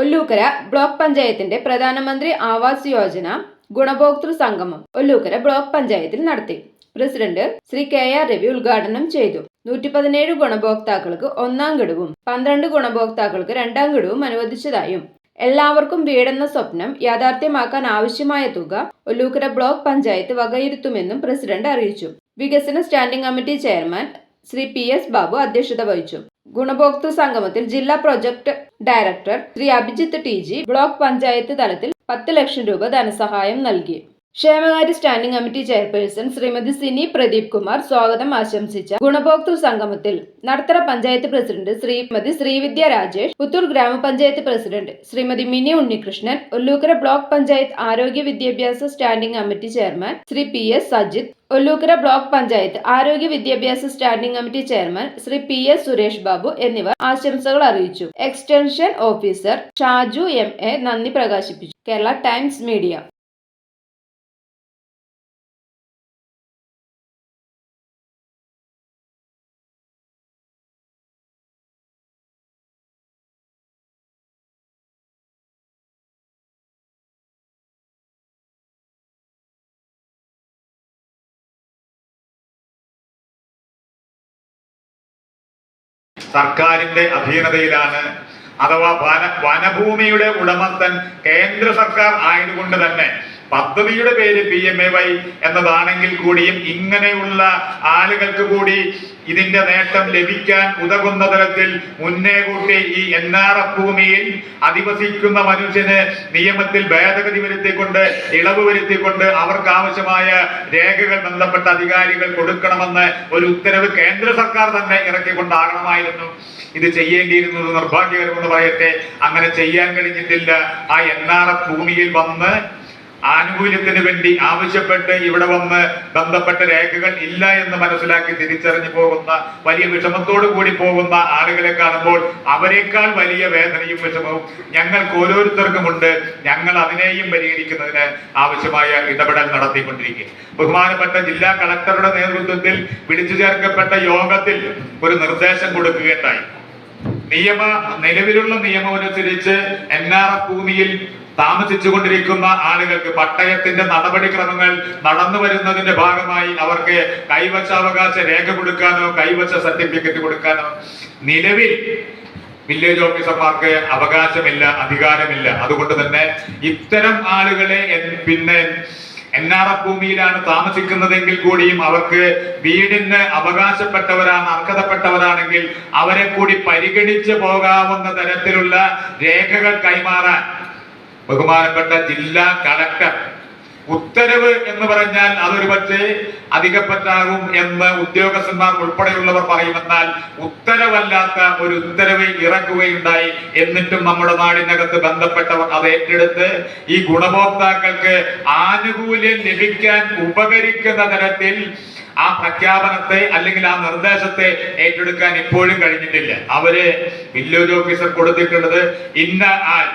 Ollukkara block പഞ്ചായത്തിന്റെ പ്രധാനമന്ത്രി ആവാസ് യോജന ഗുണഭോക്തൃ സംഗമം ഒല്ലൂക്കര ബ്ലോക്ക് പഞ്ചായത്തിൽ നടത്തി. President Shri K R Ravi ഉദ്ഘാടനം ചെയ്തു. നൂറ്റി പതിനേഴ് ഗുണഭോക്താക്കൾക്ക് ഒന്നാം ഗഡുവും പന്ത്രണ്ട് ഗുണഭോക്താക്കൾക്ക് രണ്ടാം ഗഡുവും അനുവദിച്ചതായും. എല്ലാവർക്കും വീടെന്ന സ്വപ്നം യാഥാർത്ഥ്യമാക്കാൻ ആവശ്യമായ തുക ഒല്ലൂക്കര ബ്ലോക്ക് പഞ്ചായത്ത് വകയിരുത്തുമെന്നും പ്രസിഡന്റ് അറിയിച്ചു. വികസന standing committee chairman Shri P S Babu അധ്യക്ഷത വഹിച്ചു. ഗുണഭോക്തൃ സംഗമത്തിൽ ജില്ലാ project director Shri Abhijith T G block panchayat തലത്തിൽ പത്ത് ലക്ഷം രൂപ ധനസഹായം നൽകി. ക്ഷേമകാര്യ standing committee chairperson Shrimati Sini Pradeep Kumar സ്വാഗതം ആശംസിച്ച ഗുണഭോക്തൃ സംഗമത്തിൽ നടത്തറ പഞ്ചായത്ത് പ്രസിഡന്റ് ശ്രീമതി ശ്രീവിദ്യ രാജേഷ് പുത്തൂർ ഗ്രാമപഞ്ചായത്ത് പ്രസിഡന്റ് ശ്രീമതി മിനി ഉണ്ണികൃഷ്ണൻ ഒല്ലൂക്കര ബ്ലോക്ക് പഞ്ചായത്ത് ആരോഗ്യ വിദ്യാഭ്യാസ standing committee chairman Shri P S Sajith Ollukkara block panchayat ആരോഗ്യ വിദ്യാഭ്യാസ standing committee chairman Shri P S Suresh Babu എന്നിവർ ആശംസകൾ അറിയിച്ചു. Extension officer Shaju M A നന്ദി പ്രകാശിപ്പിച്ചു. Kerala times media. സർക്കാരിന്റെ അധീനതയിലാണ് അഥവാ വന വനഭൂമിയുടെ ഉടമസ്ഥൻ കേന്ദ്ര സർക്കാർ ആയതുകൊണ്ട് തന്നെ പദ്ധതിയുടെ പേര് പി എം എ വൈ എന്നതാണെങ്കിൽ കൂടിയും ഇങ്ങനെയുള്ള ആളുകൾക്ക് കൂടി ഇതിന്റെ നേട്ടം ലഭിക്കാൻ ഉതകുന്ന തരത്തിൽ മുന്നേ കൂട്ടി ഈ എൻ ആർ എഫ് ഭൂമിയിൽ അധിവസിക്കുന്ന മനുഷ്യന് നിയമത്തിൽ ഭേദഗതി വരുത്തിക്കൊണ്ട് ഇളവ് വരുത്തിക്കൊണ്ട് അവർക്ക് ആവശ്യമായ രേഖകൾ ബന്ധപ്പെട്ട അധികാരികൾ കൊടുക്കണമെന്ന് ഒരു ഉത്തരവ് കേന്ദ്ര സർക്കാർ തന്നെ ഇറക്കിക്കൊണ്ടാകണമായിരുന്നു. ഇത് ചെയ്യേണ്ടിയിരുന്നത് നിർഭാഗ്യകരമെന്ന് പറയട്ടെ. അങ്ങനെ ചെയ്യാൻ കഴിഞ്ഞിട്ടില്ല. ആ എൻ ആർ എഫ് ഭൂമിയിൽ വന്ന് ആനുകൂല്യത്തിന് വേണ്ടി ആവശ്യപ്പെട്ട് ഇവിടെ വന്ന് ബന്ധപ്പെട്ട രേഖകൾ ഇല്ല എന്ന് മനസ്സിലാക്കി തിരിച്ചറിഞ്ഞു പോകുന്ന വലിയ വിഷമത്തോടു കൂടി പോകുന്ന ആളുകളെ കാണുമ്പോൾ അവരെക്കാൾ വലിയ വേദനയും വിഷമവും ഞങ്ങൾക്ക് ഓരോരുത്തർക്കുമുണ്ട് ഞങ്ങൾ അതിനെയും പരിഹരിക്കുന്നതിന് ആവശ്യമായ ഇടപെടൽ നടത്തിക്കൊണ്ടിരിക്കുക ബഹുമാനപ്പെട്ട ജില്ലാ കളക്ടറുടെ നേതൃത്വത്തിൽ വിളിച്ചു ചേർക്കപ്പെട്ട യോഗത്തിൽ ഒരു നിർദ്ദേശം കൊടുക്കുകയുണ്ടായി. നിയമ നിലവിലുള്ള നിയമം അനുസരിച്ച് എൻ ആർ എഫ് ഭൂമിയിൽ താമസിച്ചുകൊണ്ടിരിക്കുന്ന ആളുകൾക്ക് പട്ടയത്തിന്റെ നടപടിക്രമങ്ങൾ നടന്നു വരുന്നതിന്റെ ഭാഗമായി അവർക്ക് കൈവശാവകാശ രേഖ കൊടുക്കാനോ കൈവശ സർട്ടിഫിക്കറ്റ് കൊടുക്കാനോ നിലവിൽ വില്ലേജ് ഓഫീസർമാർക്ക് അവകാശമില്ല അധികാരമില്ല. അതുകൊണ്ട് തന്നെ ഇത്തരം ആളുകളെ പിന്നെ എൻ ആർ എഫ് ഭൂമിയിലാണ് താമസിക്കുന്നതെങ്കിൽ കൂടിയും അവർക്ക് വീടിന് അവകാശപ്പെട്ടവരാണ് അർഹതപ്പെട്ടവരാണെങ്കിൽ അവരെ കൂടി പരിഗണിച്ചു പോകാവുന്ന തരത്തിലുള്ള രേഖകൾ കൈമാറാൻ ബഹുമാനപ്പെട്ട ജില്ലാ കളക്ടർ ഉത്തരവ് എന്ന് പറഞ്ഞാൽ അതൊരു പക്ഷേ അധികപ്പറ്റാകും എന്ന് ഉദ്യോഗസ്ഥന്മാർ ഉൾപ്പെടെയുള്ളവർ പറയുമെന്നാൽ ഉത്തരവല്ലാത്ത ഒരു ഉത്തരവ് ഇറക്കുകയുണ്ടായി എന്നിട്ടും നമ്മുടെ നാടിനകത്ത് ബന്ധപ്പെട്ടവർ അത് ഏറ്റെടുത്ത് ഈ ഗുണഭോക്താക്കൾക്ക് ആനുകൂല്യം ലഭിക്കാൻ ഉപകരിക്കുന്ന തരത്തിൽ ആ പ്രഖ്യാപനത്തെ അല്ലെങ്കിൽ ആ നിർദ്ദേശത്തെ ഏറ്റെടുക്കാൻ ഇപ്പോഴും കഴിഞ്ഞിട്ടില്ല. അവർ വില്ലേജ് ഓഫീസർ കൊടുത്തിട്ടുള്ളത് ഇന്ന ആൾ